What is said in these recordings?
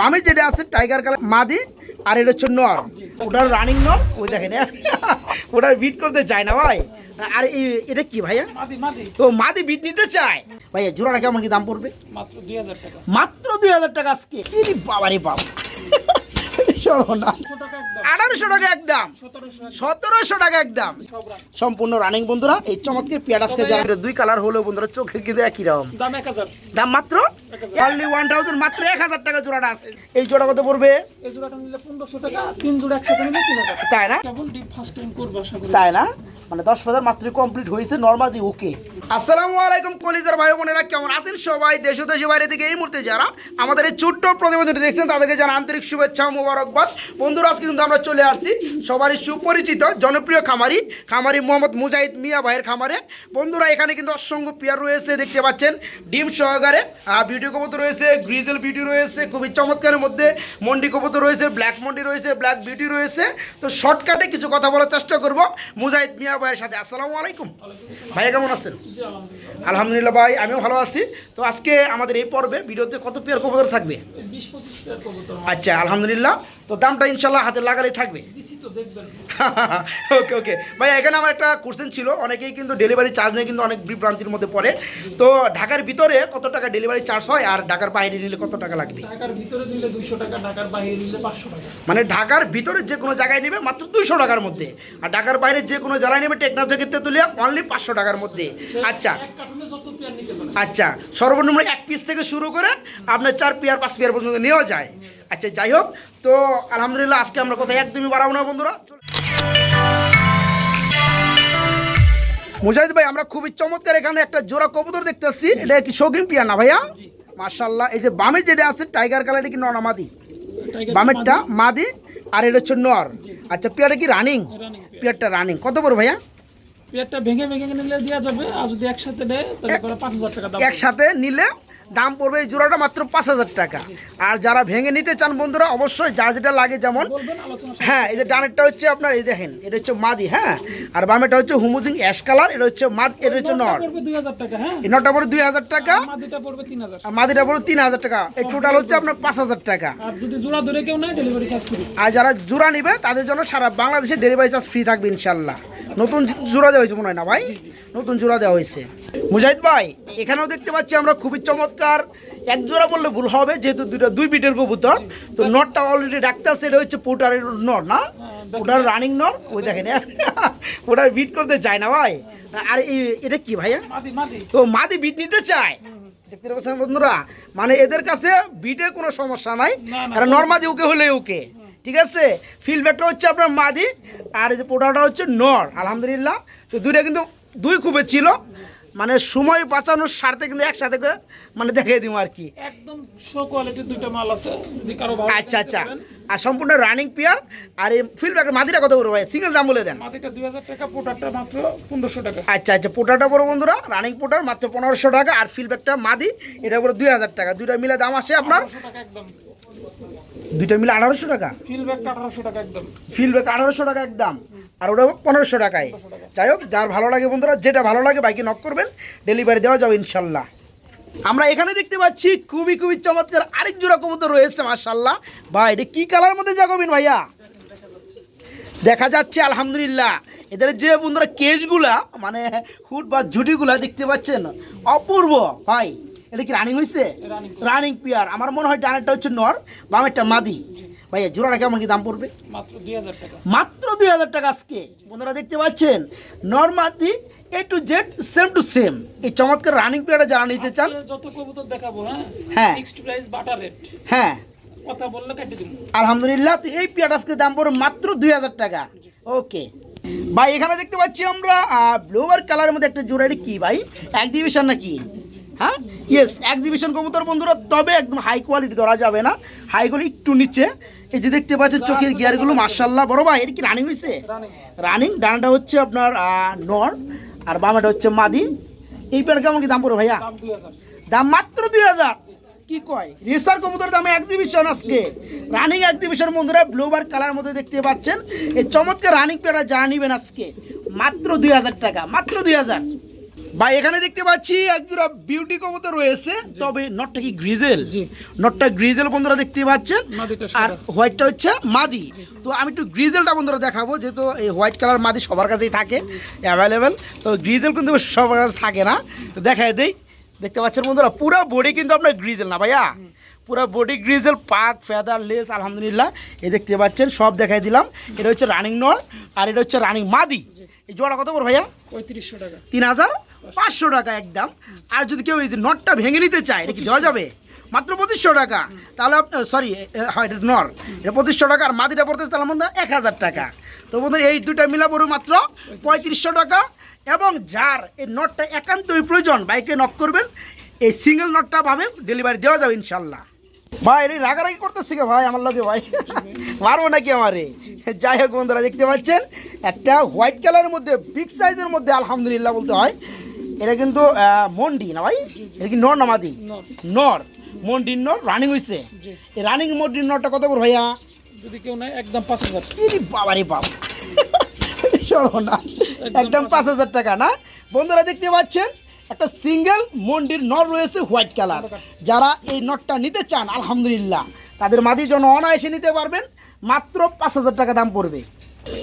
বামে যেটা আছে টাইগার কালার মাদি আর এটা হচ্ছে নর। ওটার রানিং নর ওই দেখেন ওটার বিট করতে চায় না ভাই। আর এই- এটা কি ভাইয়া? তো মাদি। বিট নিতে চায়? ভাইয়া জোড়াটা কেমন কি দাম পড়বে? মাত্র দুই হাজার টাকা। মাত্র দুই হাজার টাকা আজকে। বাবারে বাবা একদম। আঠারোশো টাকা একদম। সতেরোশো টাকা একদম। সম্পূর্ণ রানিং বন্ধুরা এই চমৎকার পেয়ার আজকে যারা দুই কালার হলেও বন্ধুরা চোখের কিন্তু একই রকম। দাম মাত্র? অনলি ওয়ান থাউজেন্ড মাত্র এক হাজার টাকা জোড়াটা আছে। এই জোড়া কত পড়বে? তাই না? তাই না? মানে দশ হাজার মাত্র কমপ্লিট হয়েছে নর্মালি ওকে আসসালামু আলাইকুম কলিজার ভাই বোনেরা কেমন আছেন সবাই? দেশ ও দেশের বাইরে থেকে এই মুহূর্তে যারা আমাদের এই ছোট্ট প্রতিবেদনটি দেখছেন তাদেরকে যারা আন্তরিক শুভেচ্ছা মোবারকবাদ। বন্ধুরা আজকে কিন্তু আমরা চলে আসছি সবারই সুপরিচিত জনপ্রিয় খামারি খামারি মোহাম্মদ মুজাহিদ মিয়া ভাইয়ের খামারে। বন্ধুরা এখানে কিন্তু অসংখ্য পেয়ার রয়েছে দেখতে পাচ্ছেন ডিম সহকারে বিউটি কবুতর রয়েছে গ্রিজেল বিউটি রয়েছে খুবই চমৎকারের মধ্যে মন্ডি কবুতর রয়েছে ব্ল্যাক মন্ডি রয়েছে ব্ল্যাক বিউটি রয়েছে। তো শর্টকাটে কিছু কথা বলার চেষ্টা করব মুজাহিদ মিয়া ভাইয়ের সাথে। আসসালামু আলাইকুম। ভাইয়া কেমন আছেন? আলহামদুলিল্লাহ ভাই আমিও ভালো আছি। তো আজকে আমাদের এই পর্বে ভিডিওতে কত পেয়ার কবুতর থাকবে? আচ্ছা আলহামদুলিল্লাহ। তো দামটা ইনশাল্লাহ হাতে লাগালেই থাকবে। ওকে ওকে। ভাই এখানে আমার একটা কোশ্চেন ছিল অনেকেই কিন্তু ডেলিভারি চার্জ নিয়ে কিন্তু অনেক বিভ্রান্তির মধ্যে পড়ে। তো ঢাকার ভিতরে কত টাকা ডেলিভারি চার্জ হয় আর ঢাকার বাইরে নিলে কত টাকা লাগবে? ঢাকার ভিতরে দিলে দুইশো টাকা ঢাকার বাইরে দিলে পাঁচশো টাকা। মানে ঢাকার ভিতরে যে কোনো জায়গায় নেবে মাত্র দুইশো টাকার মধ্যে। আর ঢাকার বাইরে যে কোনো জায়গায় নেবে টেকনাফ থেকে তেতুলিয়া অনলি পাঁচশো টাকার মধ্যে। আচ্ছা। আচ্ছা। সর্বনিম্ন এক পিস থেকে শুরু করে আপনার চার পেয়ার পাঁচ পেয়ার পর্যন্ত নেওয়া যায়। আচ্ছা যাই হোক তো আলহামদুলিল্লাহ আজকে আমরা কোথায় একদমই বাড়াবো না বন্ধুরা মুজাহিদ ভাই আমরা খুবই চমৎকার এখানে একটা জোড়া কবুতর দেখতেছি এটা কি শৌখিন পিয়া না ভাইয়া? মার্শাল্লাহ এই যে বামে যেটা আছে টাইগার কালার কি নর মাদি? বামেরটা মাদি। আর এটা হচ্ছে নর। আচ্ছা পেয়ারটা কি রানিং পেয়ারটা রানিং কত বড় ভাইয়া? পেয়ারটা ভেঙে ভেঙে নিলে দেওয়া যাবে আর যদি একসাথে দেয় তাহলে পরে পাঁচ হাজার টাকা দাম। একসাথে নিলে দাম পড়বে এই জোড়াটা মাত্র পাঁচ হাজার টাকা। আর যারা ভেঙে নিতে চান বন্ধুরা অবশ্যই যার যেটা লাগে যেমন হ্যাঁ এই যে ডানেরটা হচ্ছে আপনার এই দেখেন এটা হচ্ছে মাদি হ্যাঁ? আর বামেটা হচ্ছে হুমুজিং অ্যাশ কালার এটা হচ্ছে মাদ এটা হচ্ছে নর পড়বে দুই হাজার টাকা হ্যাঁ? এই পড়ে দুই হাজার টাকা। মাদিটা পড়বে তিন হাজার। আর মাদিটা পড়ে তিন হাজার টাকা। এই টোটাল হচ্ছে আপনার পাঁচ হাজার টাকা। আর যদি জোড়া ধরে কেউ নেয় ডেলিভারি চার্জ করি আর যারা জোড়া নিবে তাদের জন্য সারা বাংলাদেশে ডেলিভারি চার্জ ফ্রি থাকবে ইনশাল্লাহ নতুন জোড়া দেওয়া হয়েছে মনে হয় না ভাই? নতুন জোড়া দেওয়া হয়েছে। মুজাহিদ ভাই এখানেও দেখতে পাচ্ছি আমরা খুবই চমৎকার এক জোড়া বললে ভুল হবে যেহেতু দুইটা দুই বিটের কবুতর। তো নটটা অলরেডি ডাক্তার সেটা হচ্ছে পোটারের নর না? ওটার রানিং নট ওই দেখেন ওটার বিট করতে চায় না ভাই। আর এই- এটা কি ভাইয়া? তো মাদি। বিট নিতে চায়? দেখতে পাচ্ছেন বন্ধুরা মানে এদের কাছে বিটে কোনো সমস্যা নাই। আর নর্মাদি ওকে হলে ওকে ঠিক আছে? ফিলব্যাকটা হচ্ছে আপনার মাদি আর এই যে পোটাটা হচ্ছে নর আলহামদুলিল্লাহ। তো দুইটা কিন্তু দুই খুবই ছিল। মানে সময় বাঁচানোর স্বার্থে কিন্তু একসাথে করে মানে দেখিয়ে দিব আর কি। একদম শো কোয়ালিটির দুইটা মাল আছে যদি কারও ভালো আচ্ছা আচ্ছা। আর সম্পূর্ণ রানিং পেয়ার আর এই ফিলব্যাকের মাদিটা কত করে ভাই? সিঙ্গেল দাম বলে দেন। মাদিটা দুই হাজার টাকা পোটারটা মাত্র পনেরোশো টাকা। আচ্ছা আচ্ছা পোটাটা বড় বন্ধুরা রানিং পোটার মাত্র পনেরোশো টাকা আর ফিলব্যাকটা মাদি এটা পুরো দুই হাজার টাকা। দুইটা মিলে দাম আসে আপনার টাকা একদম। দুইটা মিলে আঠারোশো টাকা। ফিল ব্যাগটা আঠারোশো টাকা একদম। ফিলব্যাক আঠারোশো টাকা একদম। আর ওটা পনেরোশো টাকায়। যাই হোক যার ভালো লাগে বন্ধুরা যেটা ভালো লাগে বাইকে নক করবেন ডেলিভারি দেওয়া যাবে ইনশাল্লাহ। আমরা এখানে দেখতে পাচ্ছি খুবই খুবই চমৎকার আরেক জোড়া কবুতর রয়েছে মার্শাল্লাহ ভাই এটা কি কালার মধ্যে জাগবিন ভাইয়া? দেখা যাচ্ছে আলহামদুলিল্লাহ। এদের যে বন্ধুরা কেজগুলা মানে হুট বা ঝুটিগুলা দেখতে পাচ্ছেন অপূর্ব ভাই। এটা কি রানিং হয়েছে রানিং পিয়ার। আমার মনে হয় ডানেরটা হচ্ছে নর বামেরটা মাদি। ভাইয়া জোড়াটা কেমন কি দাম পড়বে? মাত্র দুই হাজার টাকা। আজকে। বন্ধুরা দেখতে পাচ্ছেন? নর্মাদি A to Z same to same এই চমৎকার রানিং পেয়ারটা যারা নিতে চান যত কবুতর দেখাবো হ্যাঁ? হ্যাঁ। ফিক্সড প্রাইস বাটার রেট হ্যাঁ। কথা বললে কেটে আলহামদুলিল্লাহ তো এই পেয়ারটা আজকে দাম পড়বে মাত্র দুই হাজার টাকা। ওকে ভাই এখানে দেখতে পাচ্ছি আমরা ব্লুয়ার কালারের মধ্যে একটা জোড়া। কি ভাই? এক্সিবিশন নাকি? হ্যাঁ? ইয়েস এক্সিবিশন কবুতর বন্ধুরা তবে একদম হাই কোয়ালিটি ধরা যাবে না। হাই কোয়ালিটি একটু নিচে। এই যে দেখতে পাচ্ছেন চোখের গিয়ারগুলো মার্শাল্লাহ বড় ভাই এটা কি রানিং হয়েছে রানিং ডানাটা হচ্ছে আপনার নর আর বামাটা হচ্ছে মাদি। এই প্যান্ট কেমন কি দাম পড়বে ভাইয়া? দাম মাত্র দুই হাজার। কি কয়? রেসার কবুতর দামে এক্সিবিশন আজকে। রানিং এক্সিবিশন বন্ধুরা ব্লুবার কালার মধ্যে দেখতে পাচ্ছেন। এই চমৎকার রানিং পেয়ারা যা নিবেন আজকে মাত্র দুই হাজার টাকা মাত্র দুই হাজার। ভাই এখানে দেখতে পাচ্ছি একজোড়া বিউটি কবুতর রয়েছে তবে নটটা কি গ্রিজেল। নটটা গ্রিজেল বন্ধুরা দেখতে পাচ্ছেন। আর। হোয়াইটটা হচ্ছে মাদি। তো আমি একটু গ্রিজেলটা বন্ধুরা দেখাবো যেহেতু এই হোয়াইট কালার মাদি সবার কাছেই থাকে অ্যাভেলেবেল তো গ্রিজেল কিন্তু সবার কাছে থাকে না। তো দেখাই দেই। দেখতে পাচ্ছেন বন্ধুরা পুরো বডি কিন্তু আপনার গ্রিজেল না ভাইয়া। পুরো বডি গ্রিজেল পাক ফেদার লেস আলহামদুলিল্লাহ। এ দেখতে পাচ্ছেন সব দেখাই দিলাম। এটা হচ্ছে রানিং নর আর এটা হচ্ছে রানিং মাদি। এই জোড়া কত করে ভাইয়া? পঁয়ত্রিশশো টাকা। তিন হাজার? পাঁচশো টাকা একদম। আর যদি কেউ এই যে নটটা ভেঙে নিতে চায়, এটা কি দেওয়া যাবে? মাত্র পঁচিশশো টাকা। তাহলে সরি হয়, এটা নর। এটা পঁচিশশো টাকা আর মাদিটা পড়তেছে তাহলে মধ্যে এক হাজার টাকা। তো বন্ধুরা, এই দুটা মিলা পড়বে মাত্র পঁয়ত্রিশশো টাকা। এবং যার এই নটটা একান্তই প্রয়োজন, বাইকে নক করবেন, এই সিঙ্গেল নটটা ভাবে ডেলিভারি দেওয়া যাবে ইনশাল্লাহ। ভাই এটা রাগারাগি করতেছি কে ভাই, আমার লোকে ভাই? মারবো নাকি আমারে? যাই হোক বন্ধুরা, দেখতে পাচ্ছেন, একটা হোয়াইট কালারের মধ্যে বিগ সাইজের মধ্যে, আলহামদুলিল্লাহ বলতে হয়। এটা কিন্তু মন্ডি না ভাই? এটা কি নর নামাদি নর। নর। মন্ডির নর রানিং হয়েছে এই রানিং মন্ডির নরটা কত করে ভাইয়া? যদি কেউ নেয় একদম পাঁচ হাজার। বাবারে বাবা সর্বনাশ। একদম পাঁচ হাজার। টাকা না? বন্ধুরা দেখতে পাচ্ছেন একটা সিঙ্গেল মন্ডির নর রয়েছে হোয়াইট কালার যারা এই নটটা নিতে চান আলহামদুলিল্লাহ। তাদের মাদির জন্য অনায়াসে নিতে পারবেন। মাত্র পাঁচ হাজার টাকা দাম পড়বে।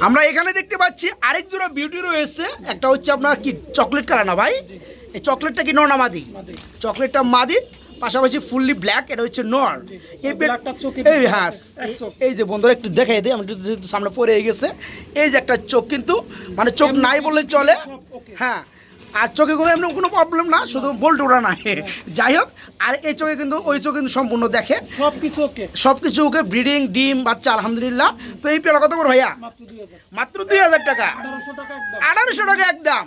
আমরা এখানে দেখতে পাচ্ছি আরেক জোড়া বিউটি রয়েছে। একটা হচ্ছে আপনার কি চকলেট কালার না ভাই? এই চকলেটটা কি নর না মাদি? চকলেটটা মাদি পাশাপাশি ফুললি ব্ল্যাক এটা হচ্ছে নর। এই হ্যাঁ এই যে বন্ধুরা একটু দেখাই দিই আমি সামনে পরে গেছে। এই যে একটা চোখ কিন্তু মানে চোখ নাই বললে চলে। হ্যাঁ আর চোখে কোনো এমনি কোনো প্রবলেম না শুধু বোল্ট ওড়া নাই যাই হোক আর এই চোখে কিন্তু ওই চোখে কিন্তু সম্পূর্ণ দেখে। সব কিছু ওকে। সব কিছু ওকে ব্রিডিং ডিম বাচ্চা আলহামদুলিল্লাহ। তো এই পেলা কত করে ভাইয়া? মাত্র দুই হাজার। টাকা। আঠারোশো টাকা একদম।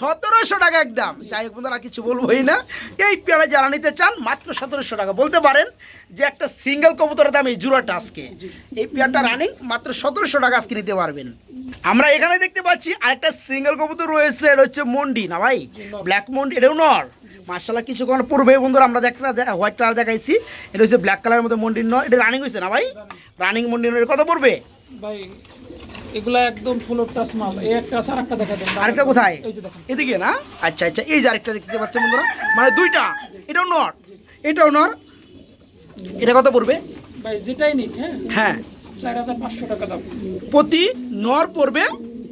সতেরোশো টাকা একদম। যাই হোক বন্ধুরা কিছু বলবোই না। এই পেয়ারা যারা নিতে চান মাত্র সতেরোশো টাকা। বলতে পারেন যে একটা সিঙ্গেল কবুতরের দাম এই জুড়াটা আজকে। এই পেয়ারটা রানিং মাত্র সতেরোশো টাকা আজকে নিতে পারবেন। আমরা এখানে দেখতে পাচ্ছি আরেকটা সিঙ্গেল কবুতর রয়েছে এটা হচ্ছে মন্ডি না ভাই? ব্ল্যাক মন্ডি এটাও নর। মার্শাল্লাহ কিছুক্ষণ পূর্বে বন্ধুরা আমরা একটা হোয়াইট কালার দেখাইছি। এটা হচ্ছে ব্ল্যাক কালারের মধ্যে মন্ডির নর। এটা রানিং হয়েছে না ভাই? রানিং মন্ডির নর কত পড়বে? ভাই এগুলা একদম ফুল টাচ মাল। এই একটা আছে আর দেখা দেন। আরেকটা কোথায়? এই যে দেখেন। এদিকে না? আচ্ছা আচ্ছা এই যে আরেকটা দেখতে পাচ্ছেন বন্ধুরা। মানে দুইটা। এটাও নর। এটাও নর। এটা কত পড়বে? ভাই যেটাই নিক হ্যাঁ? হ্যাঁ। চার হাজার পাঁচশো টাকা দাম। প্রতি নর পড়বে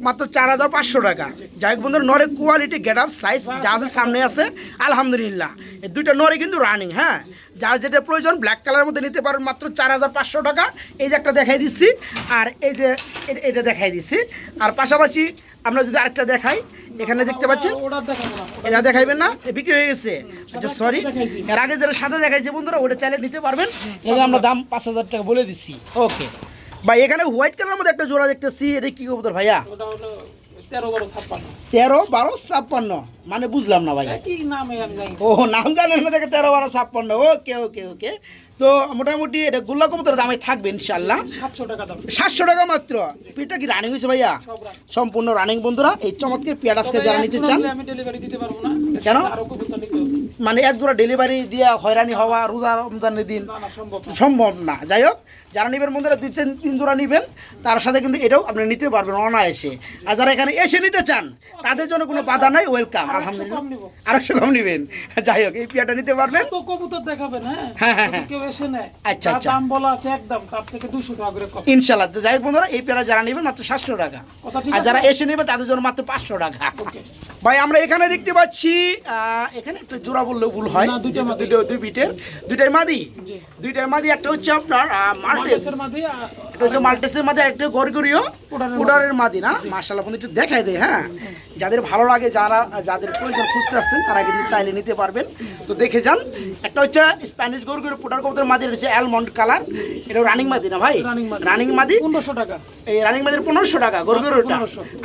মাত্র চার হাজার পাঁচশো টাকা। যাই হোক বন্ধুরা নরে কোয়ালিটি গেট আপ সাইজ যা আছে সামনে আছে আলহামদুলিল্লাহ। এই দুইটা নরে কিন্তু রানিং হ্যাঁ? যার যেটা প্রয়োজন ব্ল্যাক কালারের মধ্যে নিতে পারেন মাত্র চার হাজার পাঁচশো টাকা। এই যে একটা দেখাই দিচ্ছি আর এই যে এটা দেখাই দিচ্ছি। আর পাশাপাশি আমরা যদি আরেকটা দেখাই এখানে দেখতে পাচ্ছেন? এটা দেখাইবেন না? বিক্রি হয়ে গেছে। আচ্ছা সরি এর আগে যেটা সাদা দেখাইছে বন্ধুরা ওটা চাইলে নিতে পারবেন। এটা আমরা দাম পাঁচ হাজার টাকা বলে দিচ্ছি। ওকে। ভাই এখানে হোয়াইট কালারের মধ্যে একটা জোড়া দেখতেছি। এটা কি কবুতর ভাইয়া? তেরো বারো ছাপ্পান্ন। তেরো বারো ছাপ্পান্ন। মানে বুঝলাম না ভাই। কি নামে আমি জানি না। ও নাম জানেন না দেখে তেরো বারো ছাপ্পান্ন। ওকে ওকে ওকে। তো মোটামুটি এটা গোল্লা কবুতর দামে থাকবে ইনশাল্লাহ সাতশো টাকা দাম। সাতশো টাকা মাত্র। পিঠটা কি রানিং হয়েছে ভাইয়া? সম্পূর্ণ রানিং বন্ধুরা। এই চমৎকার পেয়ারাজকে তবে যারা নিতে চান কেন? মানে এক জোড়া ডেলিভারি দিয়া হয়রানি হওয়া রোজা রমজানের দিন সম্ভব না। যাই হোক যারা নেবেন বন্ধুরা দুই তিন তিন জোড়া নেবেন তার সাথে কিন্তু এটাও আপনি নিতে পারবেন অনায়াসে। আর যারা এখানে এসে নিতে চান তাদের জন্য কোনো বাধা নাই ওয়েলকাম আলহামদুলিল্লাহ। আরেকশো কম নেবেন। যাই হোক এই পিয়াটা নিতে পারবেন। তো কবুতর দেখাবেন হ্যাঁ? হ্যাঁ, হ্যাঁ, হ্যাঁ। কেউ এসে নেয় আচ্ছা, আচ্ছা। দাম বলা আছে একদম তার থেকে দুশো টাকা করে কম। ইনশাল্লাহ তো যাই হোক বন্ধুরা এই যারা নেবেন মাত্র সাতশো টাকা। আর যারা এসে নেবে তাদের জন্য মাত্র পাঁচশো টাকা। ভাই আমরা এখানে দেখতে পাচ্ছি এখানে একটা জোড়া বললেও ভুল হয়। দুটো দুই বিটের দুইটাই মাদি। দুইটাই মাদি একটা হচ্ছে আপনার মাল্টেস। মাল্টেসের মাঝে এটা হচ্ছে মাল্টেসের মাদি একটা গরগরিও পুডারের মাদি না? মার্শাল্লাহ বন্ধু একটু দেখাই দেয় হ্যাঁ? যাদের ভালো লাগে যারা যাদের প্রয়োজন খুঁজতে আসছেন তারা কিন্তু চাইলে নিতে পারবেন। তো দেখে যান একটা হচ্ছে স্প্যানিশ গরগরি পুডার কবুতর মাদি হচ্ছে অ্যালমন্ড কালার এটা রানিং মাদি না ভাই? রানিং মাদি। পনেরোশো টাকা। এই রানিং মাদির পনেরোশো টাকা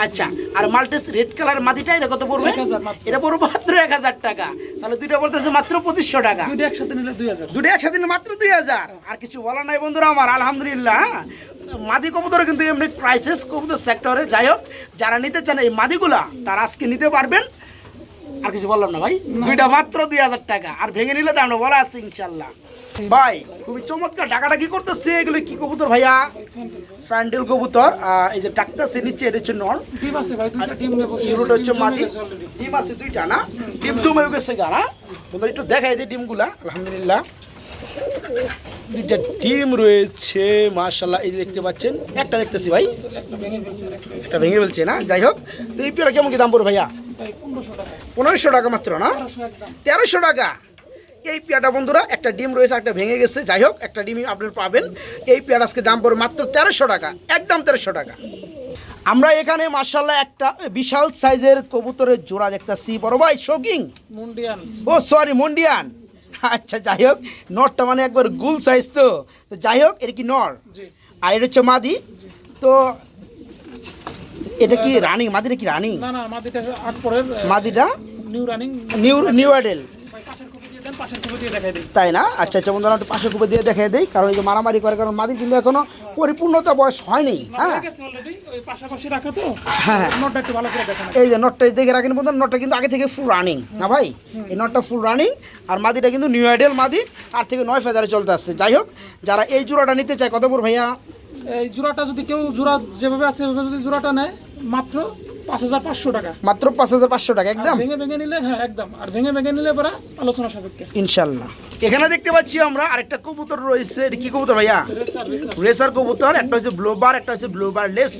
আচ্ছা আর মাল্টেস রেড কালার মাদিটা এটা কত পড়বে? এটা পড়বে মাত্র এক হাজার টাকা। তাহলে দুইটা বলতেছে মাত্র পঁচিশশো টাকা। দুইটা একসাথে নিলে দুই হাজার। দুটো একসাথে নিলে মাত্র দুই হাজার। আর কিছু বলার নাই বন্ধুরা আমার। আলহামদুলিল্লাহ হ্যাঁ। মাদি কবুতর কিন্তু এমনি ক্রাইসিস কবুতর সেক্টরে যাই হোক যারা নিতে চান এই মাদিগুলা তারা আজকে নিতে পারবেন। আর কিছু বললাম না ভাই? দুইটা মাত্র দুই হাজার টাকা। আর ভেঙে নিলে তো আমরা বলা আছে ইনশাল্লাহ। ভাই খুবই চমৎকার টাকাটা কি করতেছে। এগুলো কি কবুতর ভাইয়া? ফ্যান্ডেল কবুতর এই যে ডাকতেছে নিচে এটা হচ্ছে নর। ডিম আছে ভাই দুইটা ডিম নেব। ইউরোটা হচ্ছে মাটি ডিম আছে দুইটা না? ডিম তো হয়ে গেছে গা না? তোমরা একটু দেখাই দিই ডিমগুলা। আলহামদুলিল্লাহ। দুইটা ডিম রয়েছে মাশাল্লাহ এই যে দেখতে পাচ্ছেন একটা দেখতেছি ভাই। একটা ভেঙে ফেলছে একটা ভেঙে ফেলছে না? যাই হোক তো এই পেয়ারা কেমন কি দাম পড়বে ভাইয়া? পনেরোশো টাকা মাত্র না? তেরোশো টাকা। এই পেয়াটা বন্ধুরা একটা ডিম রয়েছে একটা ভেঙে গেছে। যাই হোক একটা ডিমই আপনারা পাবেন। এই পেয়ার আজকে দাম পড়বে মাত্র তেরোশো টাকা একদম তেরোশো টাকা। আমরা এখানে মার্শাল্লাহ একটা বিশাল সাইজের কবুতরের জোড়া দেখতেছি। বড় ভাই শোকিং মন্ডিয়ান। ও সরি মন্ডিয়ান। আচ্ছা যাই হোক নরটা মানে একবার গুল সাইজ তো। তো যাই হোক এটা কি নর? আর এটা হচ্ছে মাদি। তো এটা কি রানিং মাদিটা কি রানিং না না আমাদেরটা আট পরের মাদিটা new running new new ideal পাশের পাশের তাই না? আচ্ছা আচ্ছা বন্ধুরা একটু পাশে কুপে দিয়ে দেখাই দেই কারণ এই যে মারামারি করে কারণ মাদির কিন্তু এখনও পরিপূর্ণতা বয়স হয়নি হ্যাঁ? হ্যাঁ। দেখেন। এই যে নটটা দেখে রাখেন বন্ধু নটটা কিন্তু আগে থেকে ফুল রানিং না ভাই? এই নটটা ফুল রানিং আর মাদিটা কিন্তু নিউ আইডেল মাদি আর থেকে নয় ফেদারে চলতে আসছে। যাই হোক যারা এই জোড়াটা নিতে চায় কত পর ভাইয়া? এই জোড়াটা যদি কেউ জোড়া যেভাবে আছে সেভাবে যদি জোড়াটা নেয় মাত্র পাঁচ হাজার পাঁচশো টাকা। মাত্র পাঁচ হাজার পাঁচশো টাকা একদম? ভেঙে ভেঙে নিলে হ্যাঁ একদম। আর ভেঙে ভেঙে নিলে পরে আলোচনা সাপেক্ষে। ইনশাল্লাহ এখানে দেখতে পাচ্ছি আমরা আরেকটা কবুতর রয়েছে। এটা কি কবুতর ভাইয়া? রেসার কবুতর একটা হচ্ছে ব্লোবার একটা হচ্ছে ব্লোবার লেস।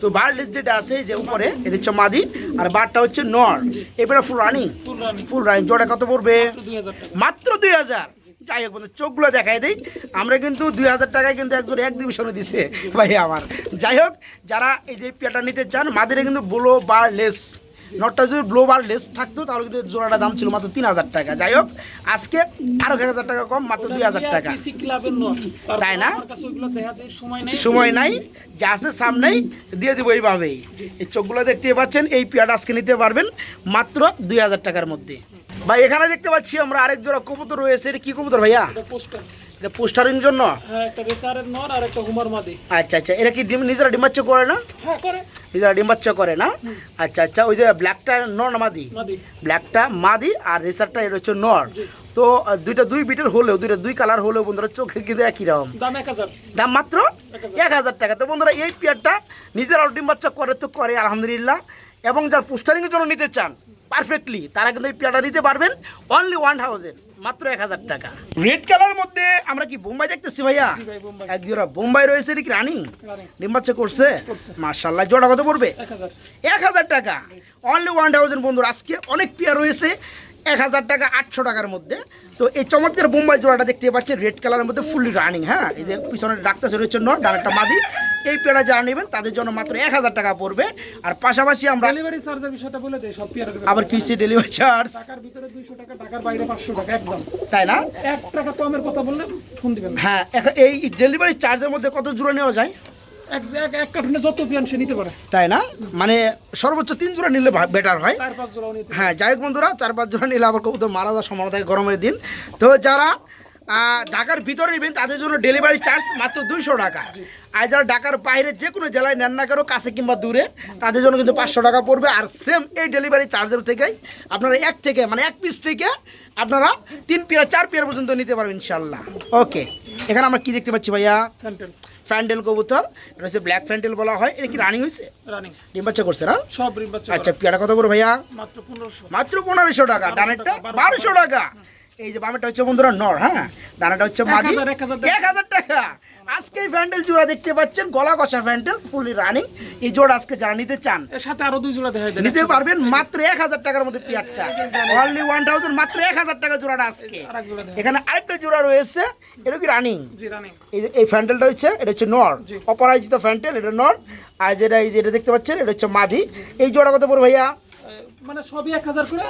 তো বার লেস যেটা আছে যে উপরে এটা হচ্ছে মাদি আর বারটা হচ্ছে নর। এবারে ফুল রানিং। Full running. জোড়া কত পড়বে? মাত্র দুই হাজার। যাই হোক বন্ধু চোখগুলো দেখাই দিই। আমরা কিন্তু দুই হাজার টাকায় কিন্তু একজন এক ডিভিশনে দিছে ভাই আমার। যাই হোক যারা এই যে পেয়াটা নিতে চান মাদিরে কিন্তু ব্লো বার লেস নটটা যদি ব্লো বার লেস থাকতো তাহলে কিন্তু জোড়াটা দাম ছিল মাত্র তিন হাজার টাকা। যাই হোক আজকে আরও এক হাজার টাকা কম মাত্র দুই হাজার টাকা। তাই না? সময় সময় নাই যা আছে সামনেই দিয়ে দিব এইভাবেই। এই চোখগুলো দেখতে পাচ্ছেন এই পেয়ারটা আজকে নিতে পারবেন মাত্র দুই হাজার টাকার মধ্যে। ভাই এখানে দেখতে পাচ্ছি আমরা আরেক জোড়া কবুতর রয়েছে। এটা কি কবুতর ভাইয়া? এটা পোস্টার। এটা পোস্টারিং জন্য? হ্যাঁ একটা রেসারের নর আর একটা হুমার মাদি। আচ্ছা আচ্ছা। এরা কি ডিম নিজেরা ডিম্বাচ্ছ করে না? হ্যাঁ করে। নিজেরা ডিম্বাচ্ছ করে না? আচ্ছা আচ্ছা। ওই যে ব্ল্যাকটা নর মাদি? ব্ল্যাকটা মাদি আর রেসারটা এটা হচ্ছে নর। তো দুইটা দুই বিটের হলেও দুইটা দুই কালার হলেও বন্ধুরা চোখে কিন্তু একই রকম। দাম এক হাজার। দাম মাত্র এক হাজার। টাকা। তো বন্ধুরা এই পেয়ারটা নিজেরা ডিম বাচ্চা করে তো করে আলহামদুলিল্লাহ। এবং যার পোস্টারিংয়ের জন্য নিতে চান পারফেক্টলি তারা কিন্তু এই পেয়ারটা নিতে পারবেন অনলি ওয়ান থাউজেন্ড মাত্র এক হাজার টাকা। রেড কালার মধ্যে আমরা কি বোম্বাই দেখতেছি ভাইয়া? এক জোড়া বোম্বাই রয়েছে এটা কি রানিং? রানিং। ডিম বাচ্চা করছে। মার্শাল্লাহ জোড়া কত পড়বে? এক হাজার। টাকা। অনলি ওয়ান থাউজেন্ড বন্ধুরা আজকে অনেক পেয়ার রয়েছে। এক হাজার টাকা আটশো টাকার মধ্যে। তো এই চমৎকার বোম্বাই জোড়াটা দেখতে পাচ্ছেন রেড কালারের মধ্যে ফুললি রানিং হ্যাঁ? এই যে পিছনে ডাক্তার রয়েছে ডানেরটা মাদি। এই পেয়ারা যারা নেবেন তাদের জন্য মাত্র এক হাজার টাকা পড়বে। আর পাশাপাশি আমরা ডেলিভারি চার্জের বিষয়টা বলে দেয় সব পিয়ারের আবার কিসে ডেলিভারি চার্জ টাকার ভিতরে দুইশো টাকা টাকার বাইরে পাঁচশো টাকা একদম। তাই না? এক টাকা কমের কথা বললে ফোন দিবেন হ্যাঁ এখন এই ডেলিভারি চার্জের মধ্যে কত জোড়া নেওয়া যায়? এক এক এক কার্টুনে যত পিয়ান সে নিতে পারে। তাই না? মানে সর্বোচ্চ তিন জোড়া নিলে বেটার হয়। হ্যাঁ যাই হোক বন্ধুরা চার পাঁচ জন নিলে আবার কবুতর মারা যাওয়ার সম্ভাবনা থাকে গরমের দিন। তো যারা ঢাকার ভিতরে নেবেন তাদের জন্য ডেলিভারি চার্জ মাত্র দুইশো টাকা। আর যারা ঢাকার বাইরে যে কোনো জেলায় নেন না কেন কাছে কিংবা দূরে তাদের জন্য কিন্তু পাঁচশো টাকা পড়বে। আর সেম এই ডেলিভারি চার্জের থেকেই আপনারা এক থেকে মানে এক পিস থেকে আপনারা তিন পেয়ার চার পেয়ার পর্যন্ত নিতে পারবেন ইনশাল্লাহ ওকে এখানে আমরা কি দেখতে পাচ্ছি ভাইয়া? ফ্যান্ডেল কবুতর এটা হচ্ছে ব্ল্যাক ফ্যান্ডেল বলা হয়। এটা কি রানিং হয়েছে? রানিং ডিম বাচ্চা করছে না? সব রিম বাচ্চা আচ্ছা পেয়ারা কত করে ভাইয়া? মাত্র পনেরোশো। মাত্র পনেরোশো টাকা। ডানেরটা বারোশো টাকা। এই যে বামেরটা হচ্ছে বন্ধুরা নর হ্যাঁ? ডানাটা হচ্ছে মাদি। এক হাজার টাকা। আজকে এই ফ্যান্ডেল জোড়া দেখতে পাচ্ছেন গলা কষা ফ্যান্ডেল ফুলি রানিং এই জোড়া আজকে যারা নিতে চান এর সাথে আরও দুই জোড়া দেখা নিতে পারবেন মাত্র এক হাজার টাকার মধ্যে পেয়ারটা। অনলি ওয়ান থাউজেন্ড মাত্র এক হাজার টাকা জোড়াটা আজকে। এখানে আরেকটা জোড়া রয়েছে এটা কি রানিং এই যে এই ফ্যান্টেলটা হচ্ছে এটা হচ্ছে নর। অপরাজিত ফ্যান্টেল এটা নর। আর যেটা এই যে এটা দেখতে পাচ্ছেন এটা হচ্ছে মাদি। এই জোড়া কত পড়বে ভাইয়া মানে সবই করে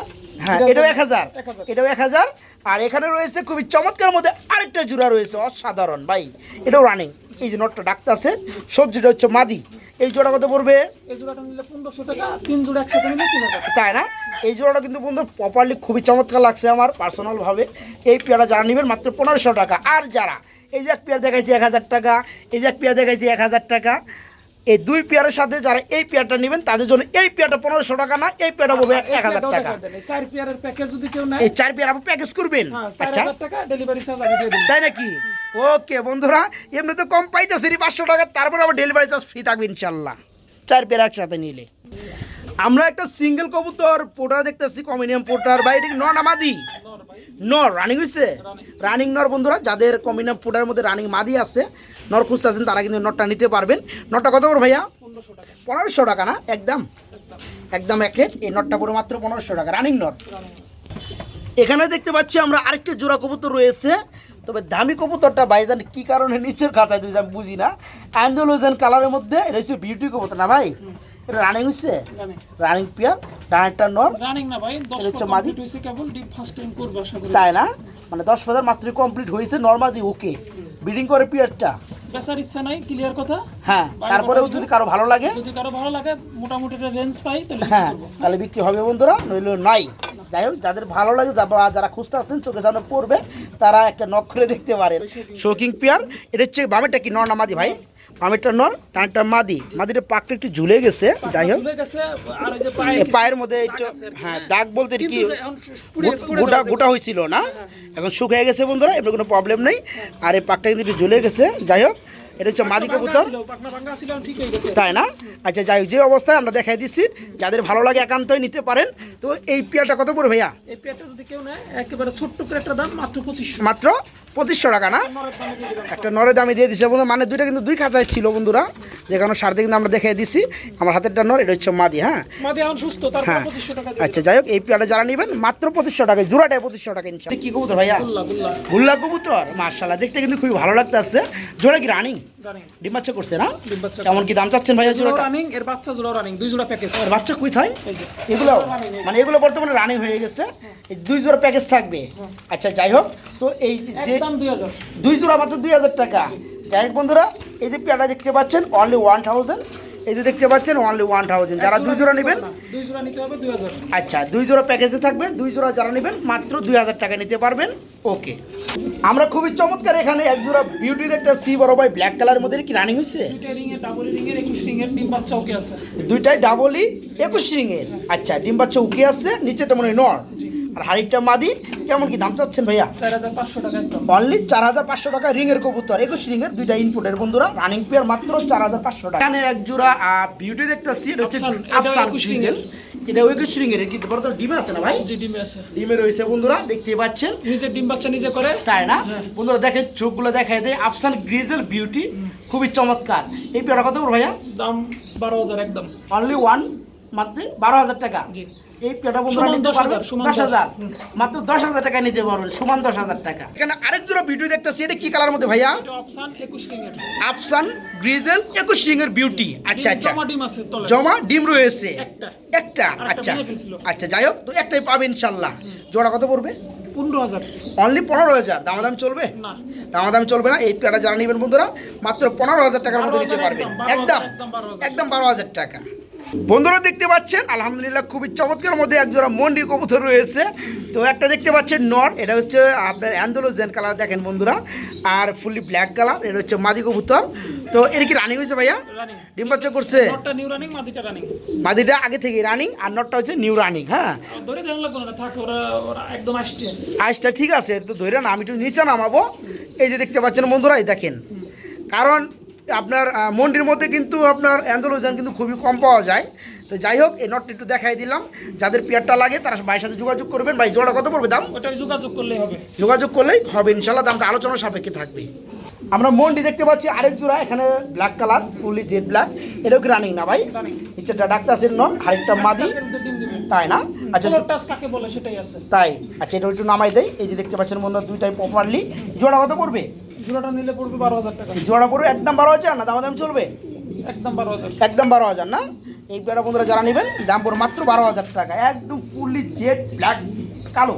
হ্যাঁ এটাও এক হাজার। এক হাজার। এটাও এক হাজার। আর এখানে রয়েছে খুবই চমৎকার মধ্যে আরেকটা জোড়া রয়েছে অসাধারণ ভাই। এটাও রানিং এই যে নটটা ডাক্তার আছে সবজিটা হচ্ছে মাদি। এই জোড়া কত পড়বে? এই জোড়াটা নিলে পনেরোশো টাকা তিন জোড়া একসাথে নিলে তিন হাজার। তাই না? এই জোড়াটা কিন্তু বন্ধু প্রপারলি খুবই চমৎকার লাগছে আমার পার্সোনালভাবে এই পেয়ারা যারা নেবেন মাত্র পনেরোশো টাকা। আর যারা এই যে এক পেয়ার দেখাইছি এক হাজার টাকা এই যে এক পেয়ার দেখাইছি এক হাজার টাকা এই দুই পেয়ারের সাথে যারা এই পেয়ারটা নেবেন তাদের জন্য এই পেয়ারটা পনেরোশো টাকা না এই পেয়ারটা হবে এক হাজার টাকা। চার পেয়ারের প্যাকেজ যদি কেউ নেয়। এই চার পেয়ার আপনি প্যাকেজ করবেন? হ্যাঁ আচ্ছা। টাকা ডেলিভারি চার্জ তাই নাকি? ওকে বন্ধুরা এমনি তো কম পাইতেছে পাঁচশো টাকা তারপর আবার ডেলিভারি চার্জ ফ্রি থাকবে ইনশাল্লাহ। চার পেয়ার একসাথে নিলে। আমরা একটা সিঙ্গেল কবুতর পোটার দেখতেছি কমিনিয়াম পোটার। বা এটা নন আমাদি? নর রানিং হয়েছে রানিং নর বন্ধুরা, যাদের কমিনিয়াম পোটার মধ্যে রানিং মাদি আছে, নর খুঁজতেছেন তারা কিন্তু নটটা নিতে পারবেন। নটটা কত করে ভাইয়া? পনেরোশো টাকা না? একদম। একদম এক রেট এই নটটা পুরো মাত্র পনেরোশো টাকা। রানিং নট এখানে দেখতে পাচ্ছি আমরা আরেকটি জোড়া কবুতর রয়েছে। তবে দামি কবুতরটা বাইজান কি কারণে নিচের খাঁচায় দুই আমি বুঝি না। অ্যান্ডোলোজেন কালারের মধ্যে, এটা হচ্ছে বিউটি কবুতর না ভাই? এটা রানিং হচ্ছে? রানিং পিয়ার ডানেরটা নর রানিং না ভাই দশ এটা হচ্ছে মাদি? complete কেবল ডিপ ফার্স্ট টাইম করব আশা করি। তাই না? মানে দশ হাজার মাত্রই কমপ্লিট হয়েছে নর্মাদি ওকে ব্রিডিং করে পিয়ারটা। বেচার ইচ্ছা নাই ক্লিয়ার কথা। হ্যাঁ তারপরেও যদি কারও ভালো লাগে। যদি কারও ভালো লাগে মোটামুটি একটা রেঞ্জ পাই তাহলে হ্যাঁ তাহলে বিক্রি হবে বন্ধুরা নইলে নাই। যাই হোক যাদের ভালো লাগে যারা খুঁজতে আসছেন চোখের সামনে পড়বে তারা একটা নখ করে দেখতে পারেন। শোকিং পেয়ার এটা হচ্ছে বামেরটা কি নর না ভাই? বামেরটা নর টানটা মাদি। মাদিটা পাকটা একটু ঝুলে গেছে যাই হোক। পায়ের মধ্যে একটু হ্যাঁ দাগ বলতে কি পুড়ে- পুড়ে গোটা গোটা হয়েছিল না? এখন শুকিয়ে গেছে বন্ধুরা এমনি কোনো প্রবলেম নেই। আর এই পাকটা কিন্তু একটু ঝুলে গেছে যাই হোক। এটা হচ্ছে মাদি কবুতর। হয়ে। তাই না? আচ্ছা যাই হোক যে অবস্থায় আমরা দেখাই দিচ্ছি যাদের ভালো লাগে একান্তই নিতে পারেন। তো এই পেয়ারটা কত পড়বে ভাইয়া? এই পেয়ারটা যদি কেউ নেয়, একেবারে ছোট্ট করে দাম মাত্র 2500 মাত্র পঁচিশশো টাকা না? নরের। একটা নরে দামে দিয়ে দিচ্ছে বন্ধু মানে দুইটা কিন্তু দুই খাঁচায় ছিল বন্ধুরা। যেখানে সারতে কিন্তু আমরা দেখাই দিছি। আমার হাতেরটা নর এটা হচ্ছে মাদি হ্যাঁ? মাদি এখন সুস্থ, তারপর হ্যাঁ। 2500 টাকা দিয়ে আচ্ছা যাই হোক এই পেয়ারটা যারা নেবেন মাত্র পঁচিশশো টাকা জোড়াটায় পঁচিশশো টাকা ইনশাল্লাহ। কি কবুতর ভাইয়া। গুল্লা, কবুতর? মার্শাল্লাহ দেখতে কিন্তু খুবই ভালো লাগতেছে। জোড়া কি রানিং running, করছে না? ডিম কেমন কি দাম চাচ্ছেন ভাইয়া জোড়াটা? running, এর বাচ্চা জোড়াও running, দুই জোড়া প্যাকেজ আর বাচ্চা কুই হয় যে। এগুলো। মানে এগুলো বর্তমানে রানিং হয়ে গেছে। দুই জোড়া প্যাকেজ থাকবে। আচ্ছা যাই হোক তো এই যে দুই জোড়া মাত্র দুই হাজার টাকা। যাই হোক বন্ধুরা এই যে পেয়ারটা দেখতে পাচ্ছেন অনলি ওয়ান থাউজেন্ড এই যে দেখতে পাচ্ছেন অনলি ওয়ান থাউজেন্ড যারা দুই জোড়া নেবেন দুই জোড়া নিতে হবে 2000 আচ্ছা দুই জোড়া প্যাকেজে থাকবে দুই জোড়া যারা নেবেন মাত্র দুই হাজার টাকা নিতে পারবেন। ওকে। আমরা খুবই চমৎকার এখানে এক জোড়া বিউটি দেখতে সি বড় ভাই ব্ল্যাক কালারের মধ্যে কি রানিং হয়েছে দুইটাই রিং এর ডাবল রিং এর 21 রিং এর ডিম বাচ্চা ওকে আছে। একুশ রিংয়ের আচ্ছা ডিম বাচ্চা উকে আসছে নিচেটা মনে হয় নর। আর হাড়িটা মাদি কেমন কি দাম চাচ্ছেন ভাইয়া? 4500 টাকা একদম। অনলি চার হাজার পাঁচশো টাকা রিং এর কবুতর একুশ রিং এর দুইটা ইনপুটের বন্ধুরা রানিং পেয়ার মাত্র চার হাজার পাঁচশো টাকা। এখানে এক জোড়া বিউটি দেখতেছি এটা হচ্ছে আফসান, এটা আফসান 21 ring এর। এটা একুশ রিং এর কিন্তু বড় ডিমে আছে না ভাই? জি ডিমে আছে। ডিমে রয়েছে বন্ধুরা দেখতে পাচ্ছেন। নিজে ডিম বাচ্চা নিজে করে। তাই না? হ্যাঁ। বন্ধুরা দেখেন চোখগুলো দেখায় দেয় আফসান গ্রিজেল বিউটি খুবই চমৎকার। এই পেয়ারটা কত ভাইয়া? দাম 12000 একদম। অনলি ওয়ান মাত্র বারো হাজার টাকা। জি। এই পেটা বন্ধুরা নিতে 10,000, পারবেন দশ হাজার। মাত্র দশ হাজার টাকা নিতে পারবেন সমান দশ হাজার টাকা। এখানে আরেক জোড়া ভিডিও দেখতেছি এটা কি কালার মধ্যে ভাইয়া? এটা অপশন 21 রিং এর। আফসান গ্রিজেল একুশ রিং এর বিউটি আচ্ছা আচ্ছা। জমা ডিম আছে তলে জমা ডিম রয়েছে। একটা। একটা আচ্ছা। আচ্ছা যাই হোক তো একটাই পাবে ইনশাল্লাহ। জোড়া কত পড়বে? 15000 অনলি পনেরো হাজার। দামাদাম চলবে? না। দামাদাম চলবে না। এই পেয়ারা যারা নেবেন বন্ধুরা মাত্র পনেরো হাজার টাকার মধ্যে নিতে 12,000 পারবেন। একদম, একদম। 12,000, একদম বারো হাজার টাকা। বন্ধুরা দেখতে পাচ্ছেন আলহামদুলিল্লাহ খুবই চমৎকার মধ্যে একজোড়া মন্ডি কবুতর রয়েছে। তো একটা দেখতে পাচ্ছেন নর এটা হচ্ছে আপনার অ্যান্ডোলোজেন কালার দেখেন বন্ধুরা। আর ফুললি ব্ল্যাক কালার এটা হচ্ছে মাদি কবুতর। তো এর কি রানিং হয়েছে ভাইয়া? রানিং ডিম বাচ্চা করছে? নটটা নিউ রানিং মাদিটা রানিং মাদিটা আগে থেকে রানিং আর নটটা হচ্ছে নিউ রানিং হ্যাঁ? আইসটা ঠিক আছে তো ধরে না আমি একটু নিচে নামাবো। এই যে দেখতে পাচ্ছেন বন্ধুরা এই দেখেন। কারণ আপনার মন্ডির মধ্যে কিন্তু আপনার অ্যান্ডোলোজন কিন্তু খুবই কম পাওয়া যায়। তো যাই হোক এই নটটা একটু দেখাই দিলাম। যাদের পেয়ারটা লাগে তারা ভাইয়ের সাথে যোগাযোগ করবেন। ভাই জোড়া কত পড়বে দাম? ওটা যোগাযোগ করলেই হবে। যোগাযোগ করলেই হবে ইনশাল্লাহ দামটা আলোচনা সাপেক্ষে থাকবে। আমরা মন্ডি দেখতে পাচ্ছি আরেক জোড়া এখানে black colour fully jet black এটাও কি রানিং না ভাই? নিচেটা ডাক্তার ন আরেকটা মাদি। তাই না? আচ্ছা কাকে বলে সেটাই আছে। তাই। আচ্ছা এটা একটু নামাই দেয় এই যে দেখতে পাচ্ছেন বন্ধুরা দুইটাই প্রপারলি জোড়া কত পড়বে? জোড়াটা নিলে পড়বে বারো হাজার টাকা। জোড়া পড়বে একদম বারো হাজার? না দাম দাম চলবে? একদম বারো হাজার। একদম বারো হাজার না? এই পেয়ারা বন্ধুরা যারা নেবেন দাম পড়বে মাত্র বারো হাজার টাকা। একদম ফুললি জেড ব্ল্যাক কালো।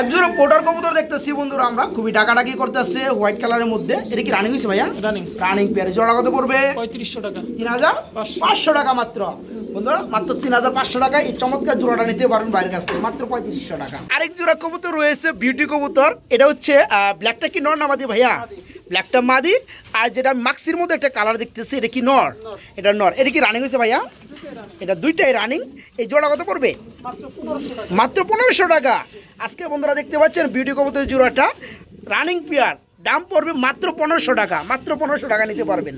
একজোড়া পোটার কবুতর দেখতেছি বন্ধুরা আমরা খুবই ডাকাডাকি করতেছে হোয়াইট কালারের মধ্যে। এটা কি রানিং হয়েছে ভাইয়া? রানিং রানিং পেয়ারে জোড়া কত পড়বে? পঁয়ত্রিশশো টাকা। তিন হাজার? পাঁচশো। টাকা মাত্র। বন্ধুরা মাত্র তিন হাজার পাঁচশো টাকা। এই চমৎকার জোড়াটা নিতে পারবেন বাইরের কাছ থেকে মাত্র পঁয়ত্রিশশো টাকা। আরেক জোড়া কবুতর রয়েছে বিউটি কবুতর। এটা হচ্ছে ব্ল্যাকটা কি নর নামাদি ভাইয়া? ব্ল্যাকটা মাদি আর যেটা মাক্সির মধ্যে একটা কালার দেখতেছি এটা কি নর? এটা নর। এটা কি রানিং হয়েছে ভাইয়া? এটা দুইটাই রানিং এই জোড়া কত পড়বে? মাত্র পনেরোশো টাকা। আজকে বন্ধুরা দেখতে পাচ্ছেন বিউটি কবতের জোড়াটা। রানিং পেয়ার দাম পড়বে মাত্র পনেরোশো টাকা। মাত্র পনেরোশো টাকা নিতে পারবেন।